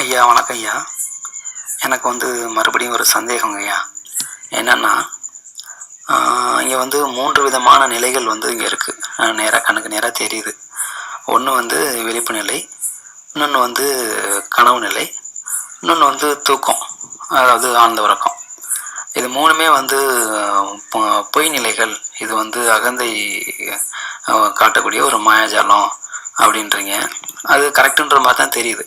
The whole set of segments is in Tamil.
ஐயா வணக்கம் ஐயா. எனக்கு வந்து மறுபடியும் ஒரு சந்தேகங்க ஐயா. என்னென்னா இங்கே வந்து மூன்று விதமான நிலைகள் வந்து இங்கே இருக்குது நேராக கணக்கு நேராக தெரியுது. ஒன்று வந்து விழிப்பு நிலை இன்னொன்று வந்து கனவு நிலை இன்னொன்று வந்து தூக்கம் அதாவது ஆழ்ந்த உறக்கம். இது மூணுமே வந்து பொய் நிலைகள். இது வந்து அகந்தை காட்டக்கூடிய ஒரு மாயாஜாலம் அப்படின்றீங்க. அது கரெக்டுன்ற மாதிரி தான் தெரியுது.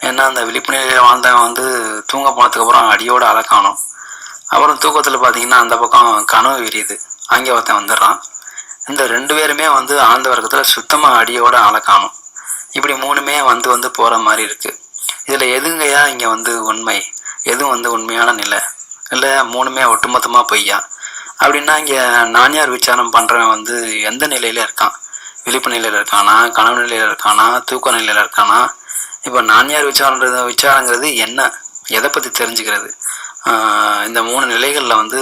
ஏன்னா அந்த விழிப்புணர்வு வாழ்ந்தவன் வந்து தூங்க போனதுக்கப்புறம் அடியோடு அலை காணும் அப்புறம் தூக்கத்தில் பார்த்தீங்கன்னா அந்த பக்கம் கனவு விரியுது. அங்கே ஒருத்தன் வந்துடுறான். இந்த ரெண்டு பேருமே வந்து ஆழ்ந்த வர்க்கத்தில் சுத்தமாக அடியோட ஆளை காணும் இப்படி மூணுமே வந்து வந்து போகிற மாதிரி இருக்குது இதில் எதுங்கய்யா இங்கே வந்து உண்மை? எதுவும் வந்து உண்மையான நிலை? இல்லை மூணுமே ஒட்டுமொத்தமாக பொய்யா? அப்படின்னா இங்கே நானியார் விசாரம் பண்ணுறவன் வந்து எந்த நிலையில் இருக்கான்? விழிப்பு நிலையில் இருக்கானா? கனவு நிலையில் இருக்கானா? தூக்க நிலையில் இருக்கானா? இப்போ நானியார் விசாரன்றது விசாரங்கிறது என்ன? எதை பற்றி தெரிஞ்சுக்கிறது? இந்த மூணு நிலைகளில் வந்து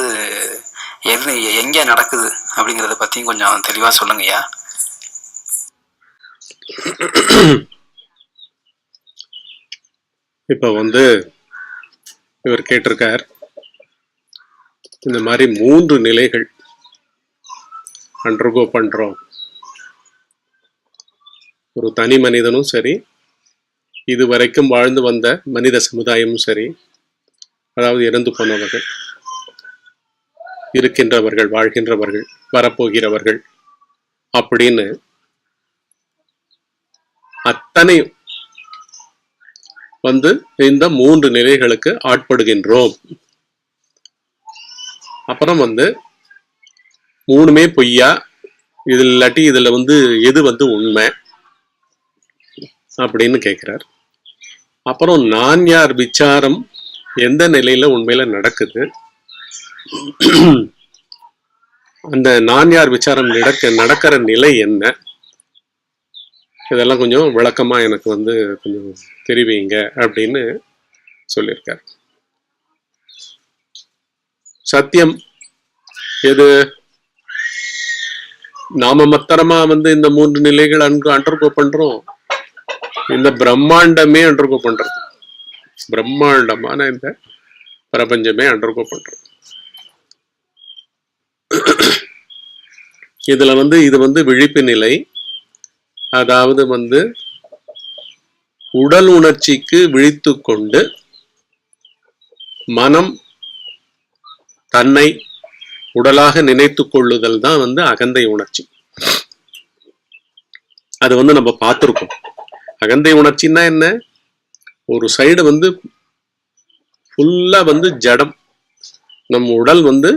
எது எங்கே நடக்குது அப்படிங்கிறத பற்றியும் கொஞ்சம் தெளிவாக சொல்லுங்கய்யா இப்போ வந்து இவர் கேட்டிருக்கார் இந்த மாதிரி மூன்று நிலைகள் அண்டர்கோ பண்ணுறோம் ஒரு தனி மனிதனும் சரி இதுவரைக்கும் வாழ்ந்து வந்த மனித சமுதாயமும் சரி அதாவது இறந்து போனவர்கள் இருக்கின்றவர்கள் வாழ்கின்றவர்கள் வரப்போகிறவர்கள் அப்படின்னு அத்தனை வந்து இந்த மூன்று நிலைகளுக்கு ஆட்படுகின்றோம். அப்புறம் வந்து மூணுமே பொய்யா இதில் இல்லாட்டி இதுல வந்து எது வந்து உண்மை அப்படின்னு கேட்கிறார். அப்புறம் நான் யார் விசாரம் எந்த நிலையில உண்மையில நடக்குது? அந்த நான் யார் விசாரம் நடக்க நடக்கிற நிலை என்ன? இதெல்லாம் கொஞ்சம் விளக்கமா எனக்கு வந்து கொஞ்சம் தெரிவிங்க அப்படின்னு சொல்லியிருக்கார். சத்தியம் எது? நாம மத்தரமா வந்து இந்த மூன்று நிலைகள் அன்று அண்டர்கோ பண்றோம். இந்த பிரம்மாண்டமே அண்டர்கோ பண்றது. பிரம்மாண்டமான இந்த பிரபஞ்சமே அண்டர்கோ பண்றது. இதுல வந்து இது வந்து விழிப்பு நிலை அதாவது வந்து உடல் உணர்ச்சிக்கு விழித்து கொண்டு மனம் தன்னை உடலாக நினைத்து கொள்ளுதல் தான் வந்து அகந்தை உணர்ச்சி. அது வந்து நம்ம பார்த்துருக்கோம். அகந்தை உணர்ச்சின்னா என்ன? ஒரு சைடு வந்து ஃபுல்லா வந்து ஜடம். நம் உடல் வந்து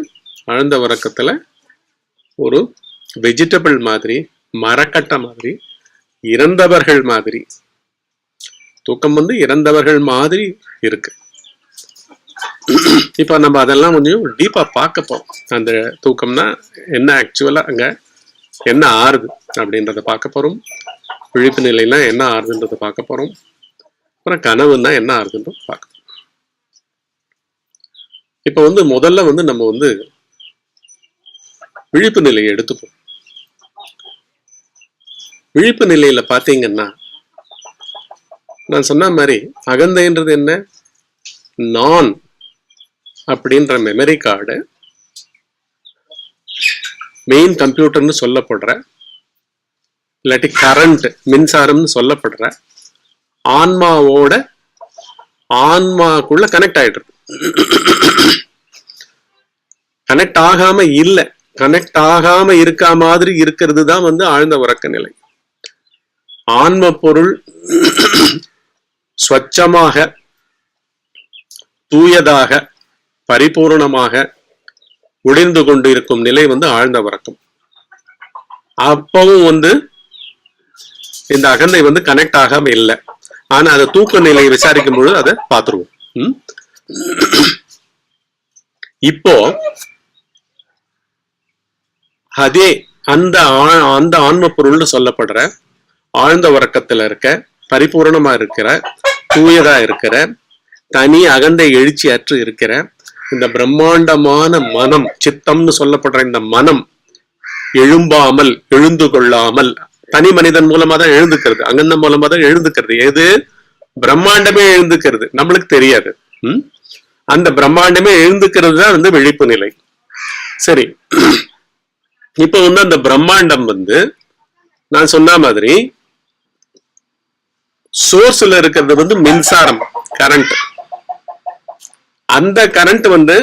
ஆழ்ந்த உறக்கத்துல ஒரு வெஜிடபிள் மாதிரி மரக்கட்டை மாதிரி இறந்தவர்கள் மாதிரி. தூக்கம் வந்து இறந்தவர்கள் மாதிரி இருக்கு. இப்ப நம்ம அதெல்லாம் கொஞ்சம் டீப்பா பார்க்க போறோம். அந்த தூக்கம்னா என்ன ஆக்சுவலா அங்க என்ன ஆறுது அப்படின்றத பார்க்க போறோம். விழிப்பு நிலைனா என்ன ஆறுதுன்றத பார்க்க போறோம். அப்புறம் கனவுன்னா என்ன ஆறுதுன்றது பார்க்க இப்போ வந்து முதல்ல வந்து நம்ம வந்து விழிப்பு நிலையை எடுத்துப்போம். விழிப்பு நிலையில பாத்தீங்கன்னா நான் சொன்ன மாதிரி அகந்தைன்றது என்ன? நான் அப்படின்ற மெமரி கார்டு மெயின் கம்ப்யூட்டர்னு சொல்லப்படுற இல்லாட்டி கரண்ட் மின்சாரம்னு சொல்லப்படுற ஆன்மாவோட ஆன்மாக்குள்ள கனெக்ட் ஆயிடுறது கனெக்ட் ஆகாம இல்ல கனெக்ட் ஆகாம இருக்க மாதிரி இருக்கிறது தான் வந்து ஆழ்ந்த உறக்க நிலை ஆன்ம பொருள் ஸ்வச்சமாக தூயதாக பரிபூரணமாக ஒளிர்ந்து கொண்டு இருக்கும் நிலை வந்து ஆழ்ந்த உறக்கம். அப்பவும் வந்து இந்த அகந்தை வந்து கனெக்ட் ஆகாம இல்லை. ஆனா அதை தூக்க நிலையை விசாரிக்கும் பொழுது அதை பார்த்துருவோம். இப்போ அதே அந்த அந்த ஆன்ம பொருள்னு சொல்லப்படுற ஆழ்ந்த உறக்கத்துல இருக்க பரிபூரணமா இருக்கிற தூயதா இருக்கிற தனி அகந்தை எழுச்சி அற்று இருக்கிற இந்த பிரம்மாண்டமான மனம் சித்தம்னு சொல்லப்படுற இந்த மனம் எழும்பாமல் எழுந்து கொள்ளாமல் தனி மனிதன் மூலமா தான் எழுந்துக்கிறது அங்கந்தம் மூலமா தான் எழுந்துக்கிறது. எது? பிரம்மாண்டமே எழுந்துக்கிறது. நம்மளுக்கு தெரியாது. உம் அந்த பிரம்மாண்டமே எழுந்துக்கிறது தான் வந்து விழிப்பு நிலை. சரி. இப்ப வந்து அந்த பிரம்மாண்டம் வந்து நான் சொன்ன மாதிரி சோர்ஸ்ல இருக்கிறது வந்து மின்சாரம் கரண்ட் அந்த கரண்ட் வந்து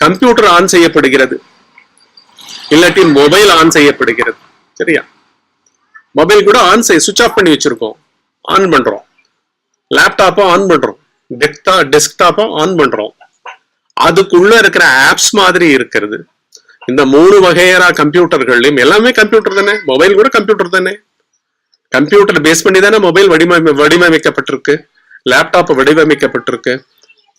கம்ப்யூட்டர் ஆன் செய்யப்படுகிறது. இல்லாட்டி மொபைல் ஆன் செய்யப்படுகிறது. சரியா? மொபைல் கூட ஆன் செய்ய சுவிச் ஆஃப் பண்ணி வச்சிருக்கோம். ஆன் பண்றோம். லேப்டாப்பும் ஆன் பண்றோம். டெஸ்க்டா டெஸ்க்டாப்பும் ஆன் பண்றோம். அதுக்குள்ள இருக்கிற ஆப்ஸ் மாதிரி இருக்கிறது. இந்த மூணு வகையான கம்ப்யூட்டர்கள்லயும் எல்லாமே கம்ப்யூட்டர் தானே? மொபைல் கூட கம்ப்யூட்டர் தானே? கம்ப்யூட்டர் பேஸ் பண்ணி தானே மொபைல் வடிவமை வடிவமைக்கப்பட்டிருக்கு. லேப்டாப் வடிவமைக்கப்பட்டிருக்கு.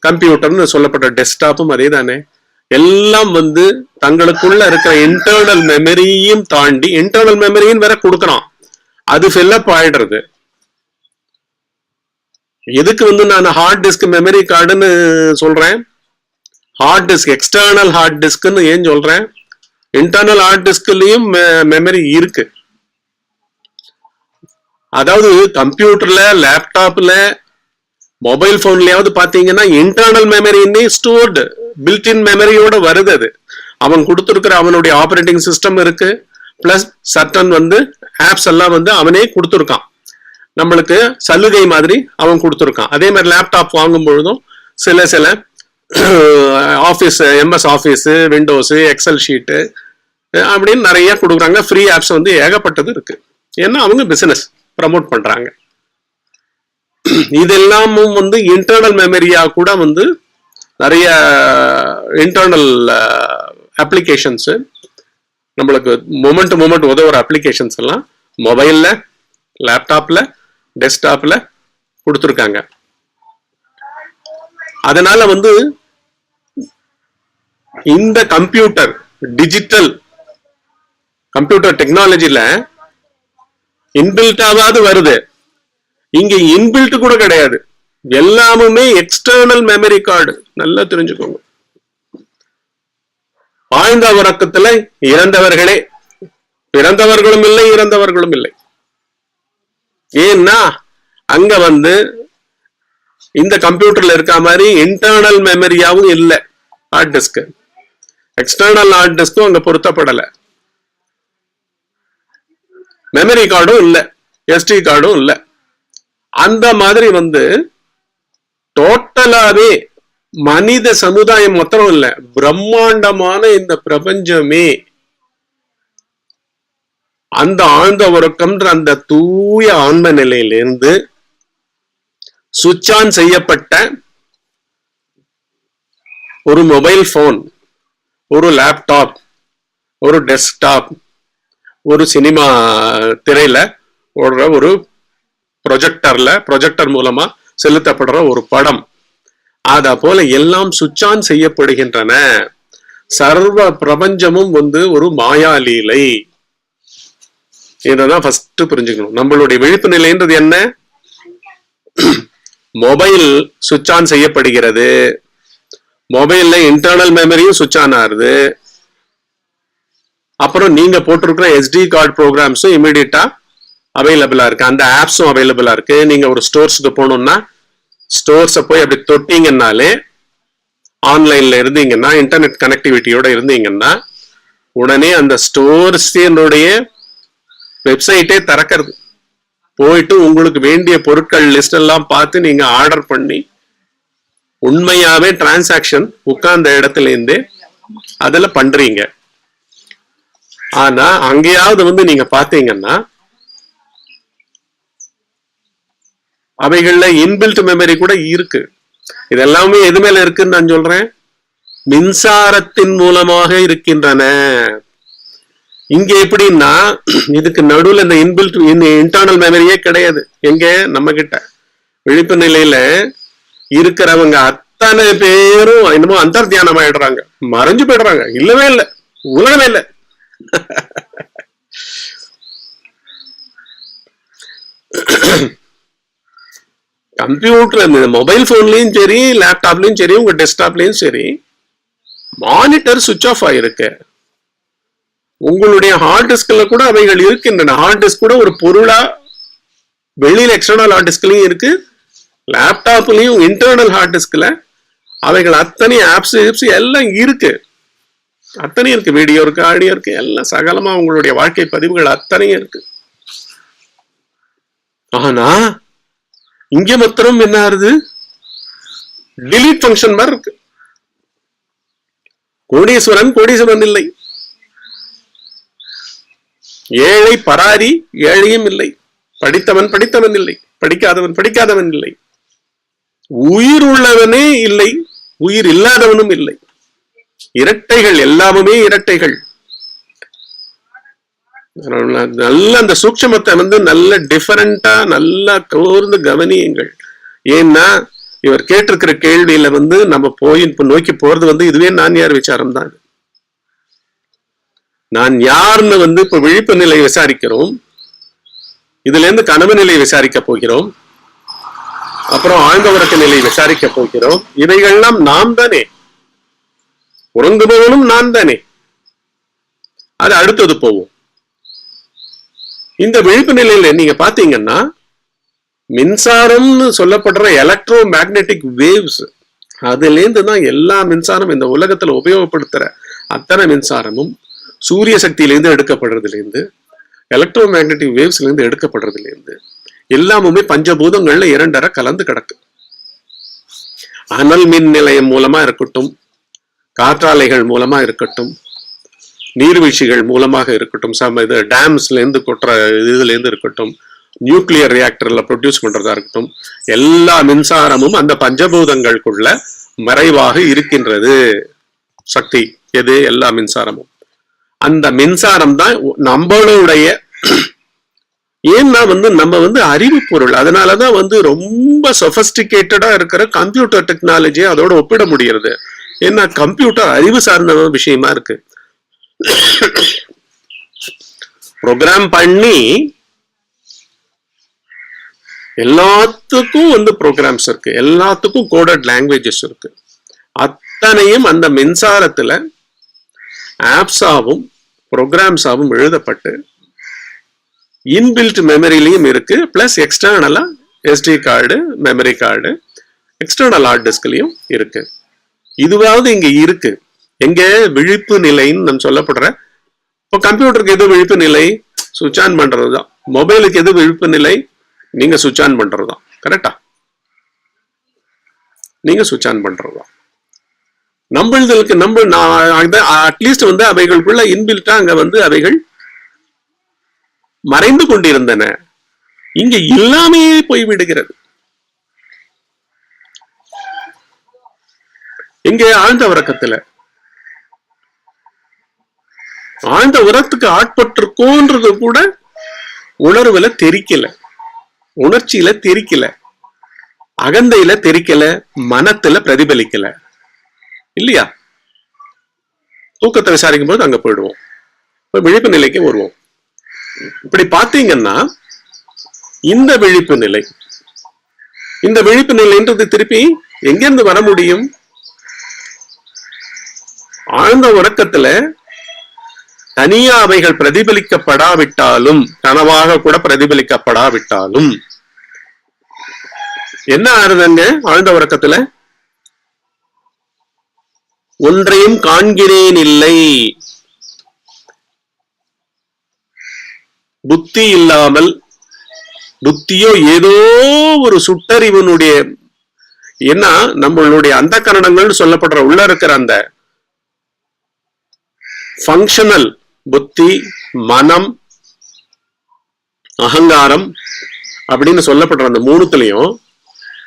கம்ப்யூட்டர்னு சொல்லப்பட்ட டெஸ்க்டாப்பும் அதே தானே? எல்லாம் வந்து தங்களுக்குள்ள இருக்கிற இன்டர்னல் மெமரியும் தாண்டி இன்டர்னல் மெமரியும் வேற கொடுக்கறான். அது ஃபில்லப் ஆயிடுறது. எதுக்கு வந்து நான் ஹார்ட் டிஸ்க் மெமரி கார்டுன்னு சொல்றேன்? ஹார்ட் டிஸ்க் எக்ஸ்டர்னல் ஹார்ட் டிஸ்க்னு ஏன் சொல்றேன்? இன்டர்னல் ஹார்ட் டிஸ்க்லயும் மெமரி இருக்கு. அதாவது கம்ப்யூட்டர்ல லேப்டாப்ல மொபைல் போன்லயாவது பாத்தீங்கன்னா internal memory stored built in மெமரியோட வருது அது. அவன் கொடுத்துருக்கிற அவனுடைய ஆப்ரேட்டிங் சிஸ்டம் இருக்கு. பிளஸ் சட்டன் வந்து ஆப்ஸ் எல்லாம் வந்து அவனே கொடுத்துருக்கான். நம்மளுக்கு சலுகை மாதிரி அவன் கொடுத்துருக்கான். அதே மாதிரி லேப்டாப் வாங்கும் பொழுதும் சில சில office MS office windows excel sheet அப்படின்னு நிறைய கொடுக்குறாங்க. ஃப்ரீ ஆப்ஸ் வந்து ஏகப்பட்டது இருக்கு. ஏன்னா அவங்க பிசினஸ் ப்ரமோட் பண்றாங்க. இதெல்லாமும் வந்து இன்டர்னல் மெமரியா கூட வந்து நிறைய இன்டர்னல் அப்ளிகேஷன்ஸு நம்மளுக்கு மூமெண்ட் டு மூமெண்ட் உதவுற அப்ளிகேஷன்ஸ் எல்லாம் மொபைலில் லேப்டாப்பில் டெஸ்க்டாப்பில் கொடுத்துருக்காங்க. அதனால வந்து இந்த கம்ப்யூட்டர் டிஜிட்டல் கம்ப்யூட்டர் டெக்னாலஜியில் இன்பில்ட்டாவது வருது. இங்க இன்பில்ட் கூட கிடையாது. எல்லாமுமே எக்ஸ்டர்னல் மெமரி கார்டு நல்லா தெரிஞ்சுக்கோங்க. ஆழ்ந்த உறக்கத்துல இறந்தவர்களே பிறந்தவர்களும் இல்லை இறந்தவர்களும் இல்லை. ஏன்னா அங்க வந்து இந்த கம்ப்யூட்டர்ல இருக்க மாதிரி இன்டர்னல் மெமரியாவும் இல்லை. ஹார்ட் டிஸ்க் எக்ஸ்டர்னல் ஹார்ட் டிஸ்க்கும் அங்க பொருத்தப்படல. மெமரி கார்டும் இல்லை. எஸ்டி கார்டும் இல்லை. அந்த மாதிரி வந்து டோட்டலாவே மனித சமுதாயம் மொத்தம் இல்ல பிரம்மாண்டமான இந்த பிரபஞ்சமே அந்த ஆழ்ந்த உறக்கம்ன்ற அந்த தூய ஆன்ம நிலையிலிருந்து சுவிட்ச் ஆன் செய்யப்பட்ட ஒரு மொபைல் போன் ஒரு லேப்டாப் ஒரு டெஸ்க்டாப் ஒரு சினிமா திரையில ஓடுற ஒரு ப்ரொஜெக்டர்ல ப்ரொஜெக்டர் மூலமா செலுத்தப்படுற ஒரு படம். அத போல எல்லாம் சுவிட்ச் ஆன் செய்யப்படுகின்றன. சர்வ பிரபஞ்சமும் வந்து ஒரு மாயாலீலை இதான் ஃபர்ஸ்ட் புரிஞ்சுக்கணும். நம்மளுடைய விழிப்பு நிலைன்றது என்ன? மொபைல் சுவிட்ச் ஆன் செய்யப்படுகிறது. மொபைல்ல இன்டர்னல் மெமரியும் சுவிட்ச் ஆன் ஆகுது அப்புறம் நீங்க போட்டிருக்கிற எஸ்டி கார்டு ப்ரோக்ராம்ஸும் இமீடியட்டா அவைலபிளா இருக்கு. அந்த ஆப்ஸும் அவைலபிளா இருக்கு. நீங்க ஒரு ஸ்டோர்ஸ்க்கு போகணும்னா ஸ்டோர்ஸை போய் அப்படி தொட்டீங்கன்னாலே ஆன்லைன்ல இருந்தீங்கன்னா இன்டர்நெட் கனெக்டிவிட்டியோட இருந்தீங்கன்னா உடனே அந்த ஸ்டோர்ஸினுடைய வெப்சைட்டே திறக்கிறது. போயிட்டு உங்களுக்கு வேண்டிய பொருட்கள் லிஸ்ட் எல்லாம் பார்த்து நீங்க ஆர்டர் பண்ணி உண்மையாவே டிரான்சாக்ஷன் உட்கார்ந்த இடத்துல இருந்தே அதில் பண்றீங்க. ஆனா அங்கேயாவது வந்து நீங்க பாத்தீங்கன்னா அவைகள்ல இன்பில்ட் மெமரி கூட இருக்கு. இதெல்லாமே எது மேல இருக்குன்னு நான் சொல்றேன்? மின்சாரத்தின் மூலமாக இருக்கின்றன. இங்க எப்படின்னா இதுக்கு நடுவுல இந்த இன்பில்ட் இன்டர்னல் மெமரியே கிடையாது. எங்க? நம்ம கிட்ட விழிப்பு நிலையில இருக்கிறவங்க அத்தனை பேரும் என்னமோ அந்தர்த்தியானம் ஆயிடுறாங்க. மறைஞ்சு போயிடுறாங்க. இல்லவே இல்லை. உலகமே இல்லை. கம்ப்யூட்டர் இந்த மொபைல் ஃபோன்லேயும் சரி லேப்டாப்லயும் சரி உங்கள் டெஸ்க்டாப்லேயும் சரி மானிட்டர் சுவிட்ச் ஆஃப் ஆகிருக்கு உங்களுடைய ஹார்ட் டிஸ்கில் கூட அவைகள் இருக்கின்றன. ஹார்ட் டிஸ்க் கூட ஒரு பொருளாக வெளியில் எக்ஸ்டர்னல் ஹார்ட் டிஸ்க்லையும் இருக்கு. லேப்டாப்லையும் இன்டர்னல் ஹார்ட் டிஸ்கில் அவைகள் அத்தனை ஆப்ஸ் ஆப்ஸ் எல்லாம் இருக்கு. அத்தனையும் இருக்கு. வீடியோ இருக்கு ஆடியோ இருக்கு எல்லாம் சகலமா உங்களுடைய வாழ்க்கை பதிவுகள் அத்தனையும் இருக்கு. ஆனா இங்க மாத்திரம் என்ன ஆறுது? டிலீட் ஃபங்க்ஷன் மாதிரி இருக்கு. கோடீஸ்வரன் கோடீஸ்வரன் இல்லை. ஏழை பராரி ஏழையும் இல்லை. படித்தவன் படித்தவன் இல்லை. படிக்காதவன் படிக்காதவன் இல்லை. உயிர் உள்ளவனே இல்லை. உயிர் இல்லாதவனும் இல்லை. இரட்டைகள் எல்லாமுமே இரட்டைகள். நல்ல அந்த சூட்சமத்தை வந்து நல்ல டிஃபரண்டா நல்லா கூர்ந்து கவனியுங்கள். ஏன்னா இவர் கேட்டிருக்கிற கேள்வியில வந்து நம்ம போய் இப்போ நோக்கி போறது வந்து இதுவே நான் யார் விசாரம் தான் நான் யாருன்னு வந்து இப்ப விழிப்பு நிலை விசாரிக்கிறோம். இதுல இருந்து கனவு நிலை விசாரிக்க போகிறோம். அப்புறம் ஆழ்ந்த உறக்க நிலை விசாரிக்க போகிறோம். இவைகள்லாம் நாம் தானே. உறங்குபவனும் நான் தானே. அது அடுத்தது போவோம். இந்த விழிப்பு நிலையில நீங்க பாத்தீங்கன்னா மின்சாரம்னு சொல்லப்படுற எலக்ட்ரோ மேக்னெட்டிக் வேவ்ஸ் அதுலேருந்து தான் எல்லா மின்சாரம் இந்த உலகத்துல உபயோகப்படுத்துற அத்தனை மின்சாரமும் சூரிய சக்தியிலேருந்து எடுக்கப்படுறதுல இருந்து எலக்ட்ரோ மேக்னெட்டிக் வேவ்ஸ்ல இருந்து எடுக்கப்படுறதுல இருந்து எல்லாமுமே பஞ்சபூதங்கள்ல இரண்டரை கலந்து கிடக்கு. அனல் மின் நிலையம் மூலமா இருக்கட்டும் காற்றாலைகள் மூலமா இருக்கட்டும் நீர்வீழ்ச்சிகள் மூலமாக இருக்கட்டும் சம இது டேம்ஸ்ல இருந்து கொட்டுற இதுல இருந்து இருக்கட்டும் நியூக்ளியர் ரியாக்டர்ல ப்ரொடியூஸ் பண்றதா இருக்கட்டும் எல்லா மின்சாரமும் அந்த பஞ்சபூதங்களுக்குள்ள மறைவாக இருக்கின்றது. சக்தி எது? எல்லா மின்சாரமும். அந்த மின்சாரம் தான் நம்மளுடைய ஏன்னா வந்து நம்ம வந்து அறிவு பொருள். அதனாலதான் வந்து ரொம்ப சொபஸ்டிகேட்டடா இருக்கிற கம்ப்யூட்டர் டெக்னாலஜியை அதோட ஒப்பிட முடியறது ஏன்னா கம்ப்யூட்டர் அறிவு சார்ந்த விஷயமா இருக்கு. ப்ரோக்ராம் பண்ணி எல்லாத்துக்கும் வந்து ப்ரோக்ராம்ஸ் இருக்கு. எல்லாத்துக்கும் கோடட் லாங்குவேஜஸ் இருக்கு. அத்தனையும் அந்த மின்சாரத்துல ஆப்ஸாவும் ப்ரோக்ராம்ஸாவும் எழுதப்பட்டு இன்பில்ட் மெமரிலையும் இருக்கு. Plus எக்ஸ்டர்னலா SD card memory card external hard டிஸ்க்லையும் இருக்கு. இதுவாவது இங்க இருக்கு. எங்க விழிப்பு நிலைன்னு நான் சொல்லப்படுற இப்போ கம்ப்யூட்டருக்கு எது விழிப்பு நிலை? சுவிட்ச் ஆன் பண்றது தான் மொபைலுக்கு எது விழிப்பு நிலை? நீங்க சுவிட்ச் ஆன் பண்றது தான் கரெக்டா? நீங்க சுவிட்ச் ஆன் பண்றது தான் நம்மளுக்கு நம்ப அட்லீஸ்ட் வந்து அவைகளுக்குள்ள இன்பில்ட்டா அங்க வந்து அவைகள் மறைந்து கொண்டிருந்தன. இங்க இல்லாமையே போய் விடுகிறது இங்கே ஆழ்ந்த உறக்கத்துல ஆழ்ந்த உரத்துக்கு ஆட்பட்டிருக்கோன்றது கூட உணர்வுல தெரிக்கல. உணர்ச்சியில தெரிக்கல. அகந்தையில தெரிக்கல. மனத்துல பிரதிபலிக்கல. இல்லையா? தூக்கத்தை விசாரிக்கும் போது அங்க போயிடுவோம். விழிப்பு நிலைக்கு வருவோம். இப்படி பாத்தீங்கன்னா இந்த விழிப்பு நிலை இந்த விழிப்பு நிலைன்றது திருப்பி எங்கிருந்து வர முடியும்? ஆழ்ந்த உறக்கத்துல தனியா அவைகள் பிரதிபலிக்கப்படாவிட்டாலும் கனவாக கூட பிரதிபலிக்கப்படாவிட்டாலும். என்ன ஆறுதங்க ஆழ்ந்த உறக்கத்துல. ஒன்றையும் காண்கிறேன் இல்லை புத்தி இல்லாமல் புத்தியோ ஏதோ ஒரு சுட்டறிவனுடைய என்ன நம்மளுடைய அந்த கரணங்கள்னு சொல்லப்படுற உள்ள இருக்கிற அந்த ஃபங்க்ஷனல் புத்தி மனம் அகங்காரம் அப்படின்னு சொல்லப்படுற அந்த மூணுத்துலயும்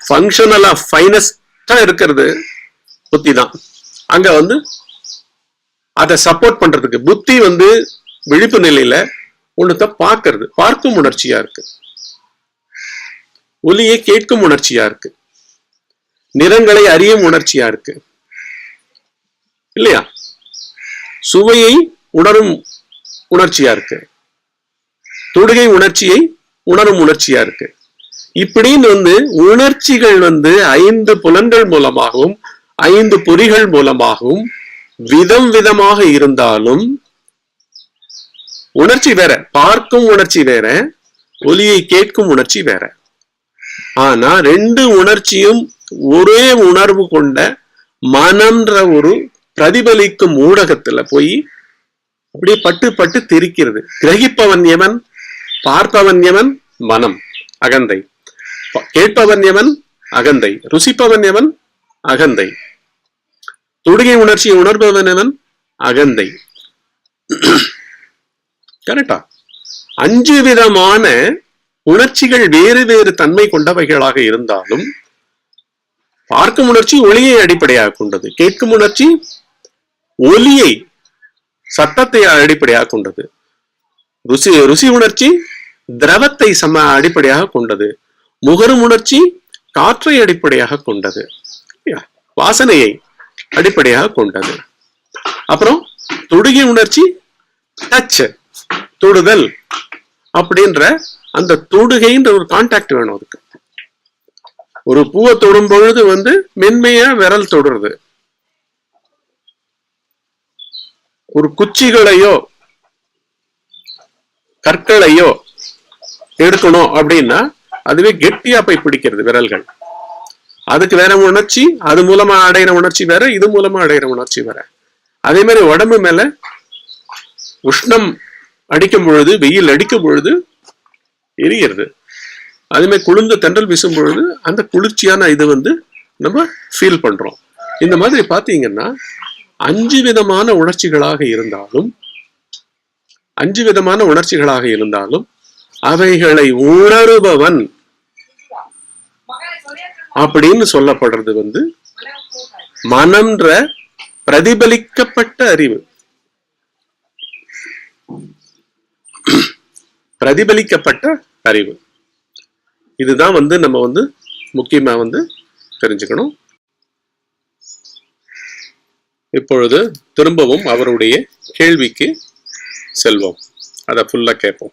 ஃபங்க்ஷனலா ஃபைனஸ்டா இருக்கிறது புத்தி தான் அங்க வந்து அதை சப்போர்ட் பண்றதுக்கு புத்தி வந்து விழிப்பு நிலையில ஒண்ணுத்த பார்க்கறது. பார்க்கும் உணர்ச்சியா இருக்கு. ஒலியை கேட்கும் உணர்ச்சியா இருக்கு. நிறங்களை அறியும் உணர்ச்சியா இருக்கு. இல்லையா? சுவையை உணரும் உணர்ச்சியா இருக்கு. தொடுகை உணர்ச்சியை உணரும் உணர்ச்சியா இருக்கு. இப்படின்னு வந்து உணர்ச்சிகள் வந்து ஐந்து புலன்கள் மூலமாகவும் ஐந்து பொறிகள் மூலமாகவும் விதம் விதமாக இருந்தாலும் உணர்ச்சி வேற பார்க்கும் உணர்ச்சி வேற ஒலியை கேட்கும் உணர்ச்சி வேற. ஆனா ரெண்டு உணர்ச்சியும் ஒரே உணர்வு கொண்ட மனம்ன்ற ஒரு பிரதிபலிக்கும் ஊடகத்துல போய் அப்படியே பட்டு பட்டு தெரிக்கிறது. கிரகிப்பவன் எவன்? பார்ப்பவன் எவன்? மனம் அகந்தை. கேட்பவன் எவன்? அகந்தை. ருசிப்பவன் எவன்? அகந்தை. தொடுகை உணர்ச்சியை உணர்பவன் எவன்? அகந்தை. கரெக்டா அஞ்சு விதமான உணர்ச்சிகள் வேறு வேறு தன்மை கொண்டவைகளாக இருந்தாலும் பார்க்கும் உணர்ச்சி ஒளியை அடிப்படையாக கொண்டது. கேட்கும் உணர்ச்சி ஒலியை சத்தத்தை அடிப்படையாக கொண்டது. ருசி ருசி உணர்ச்சி திரவத்தை சம அடிப்படையாக கொண்டது. முகரும் உணர்ச்சி காற்றை அடிப்படையாக கொண்டது. வாசனையை அடிப்படையாக கொண்டது. அப்புறம் தொடுகை உணர்ச்சி டச் தொடுதல் அப்படின்ற அந்த தொடுகைன்ற ஒரு கான்டாக்ட் வேணும் அதுக்கு. ஒரு பூவை தொடும் பொழுது வந்து மென்மையா விரல் தொடுறது. ஒரு குச்சிகளையோ கற்களையோ எடுக்கணும் அப்படின்னா அதுவே கெட்டியா போய் பிடிக்கிறது விரல்கள். அதுக்கு வேற உணர்ச்சி அது மூலமா அடையிற உணர்ச்சி வேற இது மூலமா அடையிற உணர்ச்சி வேற. அதே மாதிரி உடம்பு மேல உஷ்ணம் அடிக்கும் பொழுது வெயில் அடிக்கும் பொழுது எரிகிறது அதே மாதிரி குளிர்ந்த தென்றல் வீசும் பொழுது அந்த குளிர்ச்சியான இது வந்து நம்ம ஃபீல் பண்றோம். இந்த மாதிரி பாத்தீங்கன்னா அஞ்சு விதமான உணர்ச்சிகளாக இருந்தாலும் அஞ்சு விதமான உணர்ச்சிகளாக இருந்தாலும் அவைகளை உணருபவன் அப்படின்னு சொல்லப்படுறது வந்து மனம்ன்ற பிரதிபலிக்கப்பட்ட அறிவு. பிரதிபலிக்கப்பட்ட அறிவு. இதுதான் வந்து நம்ம வந்து முக்கியமா வந்து தெரிஞ்சுக்கணும். இப்பொழுது திரும்பவும் அவருடைய கேள்விக்கு செல்வோம். அதை ஃபுல்லாக கேட்போம்.